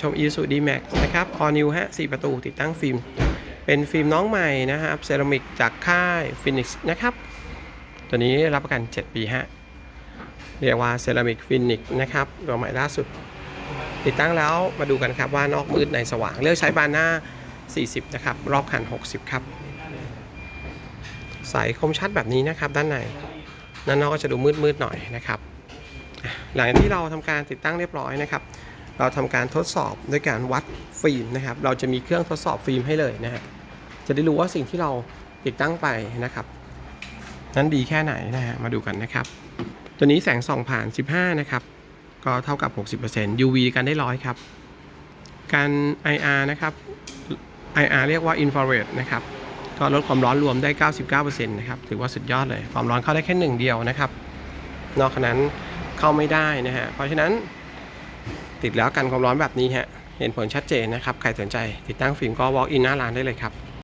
ชม Isuzu D-Max นะครับ All New ฮะ4ประตูติดตั้งฟิล์ม เป็นฟิล์มน้องใหม่นะครับ เซรามิกจากค่าย Phoenix นะครับ ตัวนี้รับประกัน 7 ปีฮะ เรียกว่าเซรามิกฟินิกนะครับ ตัวใหม่ล่าสุด ติดตั้งแล้วมาดูกันครับว่านอกมืดในสว่าง เลือกใช้บานหน้า 40 นะครับ รอบคัน 60 ครับ ใสคมชัดแบบนี้นะครับ ด้านใน ด้านนอกก็จะดูมืดๆหน่อยนะครับ หลังจากที่เราทำการติดตั้งเรียบร้อยนะครับ เราทำการทดสอบด้วยการวัดฟิล์มนะครับ เราจะมีเครื่องทดสอบฟิล์มให้เลยนะฮะจะได้รู้ว่าสิ่งที่เราติดตั้งไปนะครับ นั้นดีแค่ไหนนะฮะมาดูกันนะครับ ตัวนี้แสงส่องผ่าน 15 นะครับ ก็เท่ากับ 60% UV กันได้ร้อยครับ การ IR นะครับ IR เรียกว่า infrared นะครับก็ลดความร้อนรวมได้ 99%นะครับ ถือว่าสุดยอดเลย ความร้อนเข้าได้แค่หนึ่งเดียวนะครับ นอกจากนั้นเข้าไม่ได้นะฮะ เพราะฉะนั้น ติดแล้วกันความร้อนแบบนี้ฮะเห็นผลชัดเจนนะครับ ใครสนใจติดตั้งฟิล์มก็ walk in หน้าร้านได้เลยครับ